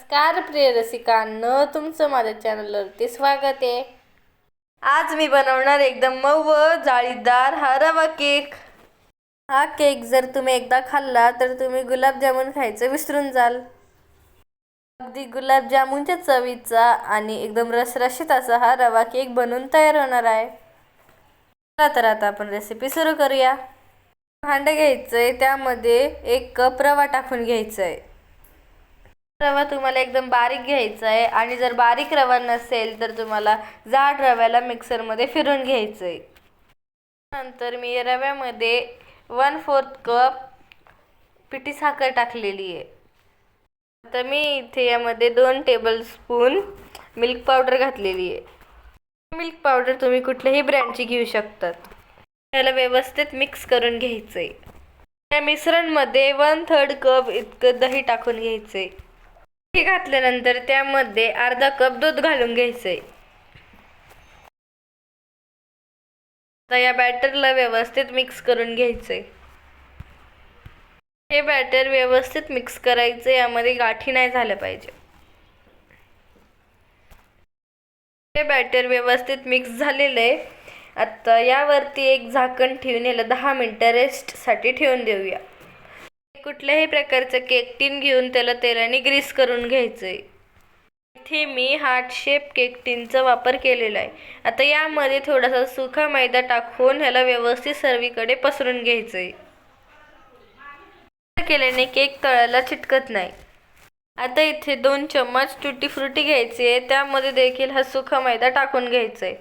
नमस्कार प्रिय रसिकांनो. तुमचं माझ्या चॅनलवरती स्वागत आहे. आज मी बनवणार एकदम मऊ जाळीदार हा रवा केक. हा केक जर तुम्ही एकदा खाल्ला तर तुम्ही गुलाबजामुन खायचं विसरून जाल. अगदी गुलाबजामुनच्या चवीचा आणि एकदम रसरशीत असा हा रवा केक बनवून तयार होणार आहे. चला तर आता आपण रेसिपी सुरू करूया. भांडं घ्यायचं आहे त्यामध्ये एक कप रवा टाकून घ्यायचं आहे रवा तुम्हाला एकदम बारीक घ्यायचा आहे आणि जर बारीक रवा नसेल तर तुम्हाला जाड रव्याला मिक्सरमध्ये फिरून घ्यायचं आहे नंतर मी रव्यामध्ये वन फोर्थ कप पिठी साखर टाकलेली आहे. आता मी इथे यामध्ये दोन टेबलस्पून मिल्क पावडर घातलेली आहे. मिल्क पावडर तुम्ही कुठल्याही ब्रँडची घेऊ शकतात. त्याला व्यवस्थित मिक्स करून घ्यायचं आहे त्या मिश्रणमध्ये वन थर्ड कप इतकं दही टाकून घ्यायचं आहे हे घातल्यानंतर त्यामध्ये अर्धा कप दूध घालून घ्यायचंय. आता या बॅटरला व्यवस्थित मिक्स करून घ्यायचंय. हे बॅटर व्यवस्थित मिक्स करायचं यामध्ये गाठी नाही झाल्या पाहिजे. हे बॅटर व्यवस्थित मिक्स झालेलं आहे आता यावरती एक झाकण ठेवून याला दहा मिनटं रेस्टसाठी ठेवून देऊया. कुठल्याही प्रकारचं केक टीन घेऊन त्याला तेलाने ग्रीस करून घ्यायचं आहे इथे मी हार्ट शेप केक टीनचा वापर केलेला आहे. आता यामध्ये थोडासा सुका मैदा टाकून ह्याला व्यवस्थित सर्वीकडे पसरून घ्यायचं आहे केल्याने केक तळायला चिटकत नाही. आता इथे दोन चम्मच टुटी फ्रुटी घ्यायची आहे. त्यामध्ये देखील हा सुखा मैदा टाकून घ्यायचा आहे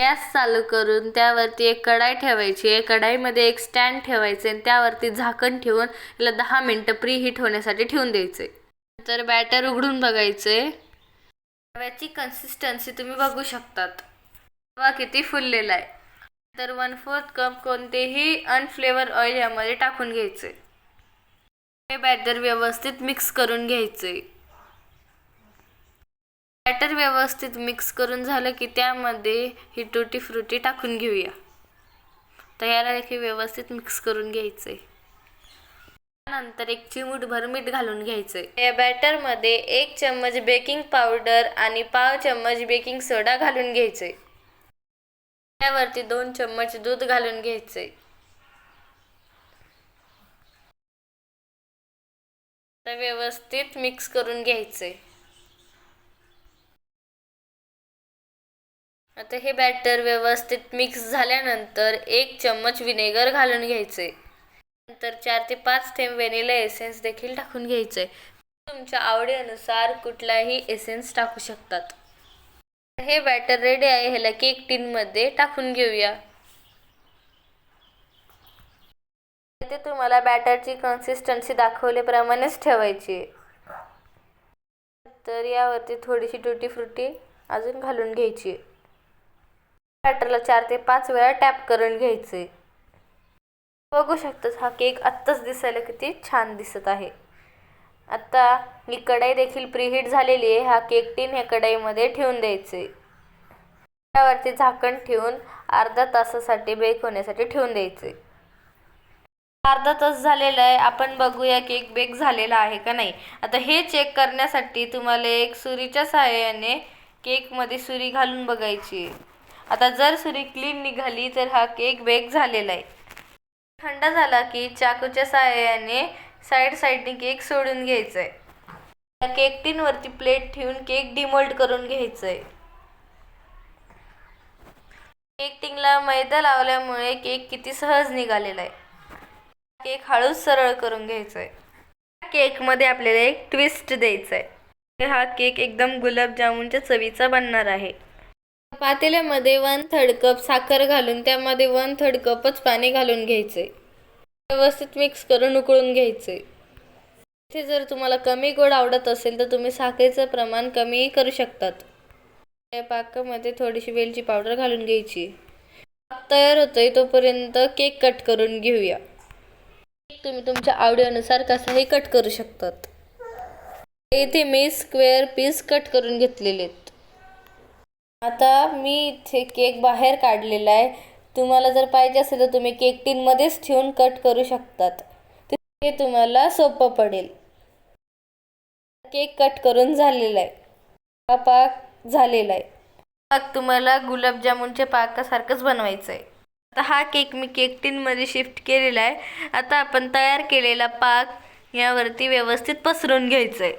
गॅस चालू करून त्यावरती एक कढाई ठेवायची. आहे कढाईमध्ये एक स्टँड ठेवायचे आणि त्यावरती झाकण ठेवून याला दहा मिनटं प्री हीट होण्यासाठी ठेवून द्यायचे. नंतर बॅटर उघडून बघायचे. रव्याची कन्सिस्टन्सी तुम्ही बघू शकतात. रवा किती फुललेला आहे. तर वन फोर्थ कप कोणतेही अनफ्लेवर ऑइल यामध्ये टाकून घ्यायचे. हे बॅटर व्यवस्थित मिक्स करून घ्यायचे. बॅटर व्यवस्थित मिक्स करून झालं की त्यामध्ये ही टुटी फ्रुटी टाकून घेऊया. तर याला देखील व्यवस्थित मिक्स करून घ्यायचं आहे त्यानंतर एक चिमूटभर मीठ घालून घ्यायचं आहे या बॅटरमध्ये एक चम्मच बेकिंग पावडर आणि पाव चम्मच बेकिंग सोडा घालून घ्यायचे त्यावरती दोन चम्मच दूध घालून घ्यायचे तर व्यवस्थित मिक्स करून घ्यायचे आता हे बॅटर व्यवस्थित मिक्स झाल्यानंतर एक चम्मच विनेगर घालून घ्यायचे. नंतर चार ते पाच थेंब व्हॅनिला एसेन्स देखील टाकून घ्यायचे. तुमच्या आवडीनुसार कुठलाही एसेन्स टाकू शकतात. हे बॅटर रेडी आहे ह्याला केक टीनमध्ये टाकून घेऊया. ते तुम्हाला बॅटरची कन्सिस्टन्सी दाखवल्याप्रमाणेच ठेवायची तर यावरती थोडीशी टुटी फ्रुटी अजून घालून घ्यायची बॅटरला चार ते पाच वेळा टॅप करून घ्यायचे. बघू शकतोस हा केक आत्ताच दिसायला किती छान दिसत आहे. आत्ता ही कढाई देखील प्रीहीट झालेली आहे. हा केक टीन ह्या कढाईमध्ये ठेवून द्यायचे. त्यावरती झाकण ठेवून अर्धा तासासाठी बेक होण्यासाठी ठेवून द्यायचे. अर्धा तास झालेला आहे. आपण बघूया केक बेक झालेला आहे का नाही. आता हे चेक करण्यासाठी तुम्हाला एक सुरीच्या सहाय्याने केकमध्ये सुरी घालून बघायची आता जर सुरी क्लीन निघाली तर हा केक बेक झालेला आहे. थंड झाला की चाकूच्या सहाय्याने साईड साईडने केक सोडून घ्यायचा आहे त्या केक टीनवरती प्लेट ठेवून केक डिमोल्ड करून घ्यायचं आहे केक टिंगला मैदा लावल्यामुळे केक किती सहज निघालेला आहे. केक हळूच सरळ करून घ्यायचा आहे केकमध्ये आपल्याला एक ट्विस्ट द्यायचा आहे हा केक एकदम गुलाबजामुनच्या चवीचा बनणार आहे. पातेल्यामध्ये वन थर्ड कप साखर घालून त्यामध्ये वन थर्ड कपच पाणी घालून घ्यायचे. व्यवस्थित मिक्स करून उकळून घ्यायचे. इथे जर तुम्हाला कमी गोड आवडत असेल तर तुम्ही साखरेचं प्रमाण कमीही करू शकतात. या पाकामध्ये थोडीशी वेलची पावडर घालून घ्यायची. पाक तयार होतोय तोपर्यंत केक कट करून घेऊया. केक तुम्ही तुमच्या आवडीनुसार कसाही कट करू शकतात. इथे मी स्क्वेअर पीस कट करून घेतलेले आहेत. आता मी इथे केक बाहेर काढलेला आहे. तुम्हाला जर पाहिजे असेल तर तुम्ही केक टीनमध्येच ठेवून कट करू शकतात. ते तुम्हाला सोपं पडेल. केक कट करून झालेला आहे. हा पाक झालेला आहे. पाक तुम्हाला गुलाबजामुनच्या पाकासारखंच बनवायचं आहे. आता हा केक मी केक टीनमध्ये शिफ्ट केलेला आहे. आता आपण तयार केलेला पाक यावरती व्यवस्थित पसरून घ्यायचं आहे.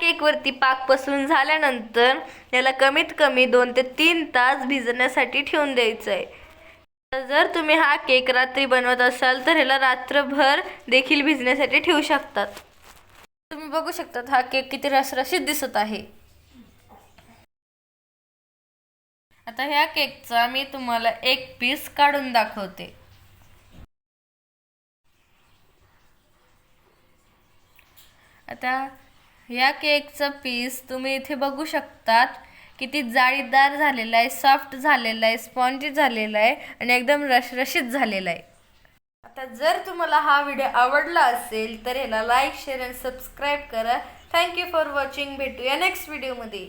केकवरती पाक पसरून झाल्यानंतर याला कमीत कमी दोन ते तीन तास भिजण्यासाठी ठेवून द्यायचं आहे जर तुम्ही हा केक रात्री बनवत असाल तर ह्याला रात्रभर देखील भिजण्यासाठी ठेवू शकतात. तुम्ही बघू शकतात हा केक किती रसरशीत दिसत आहे. आता ह्या केकचा मी तुम्हाला एक पीस काढून दाखवते. आता या केकचा पीस तुम्ही इथे बघू शकतात. किती जाळीदार झालेला आहे सॉफ्ट झालेला आहे स्पॉन्जी झालेला आहे आणि एकदम रशरशीत झालेला आहे. आता जर तुम्हाला हा व्हिडिओ आवडला असेल तर ह्याला लाईक शेअर आणि सबस्क्राईब करा. थँक्यू फॉर वॉचिंग भेटूया नेक्स्ट व्हिडिओमध्ये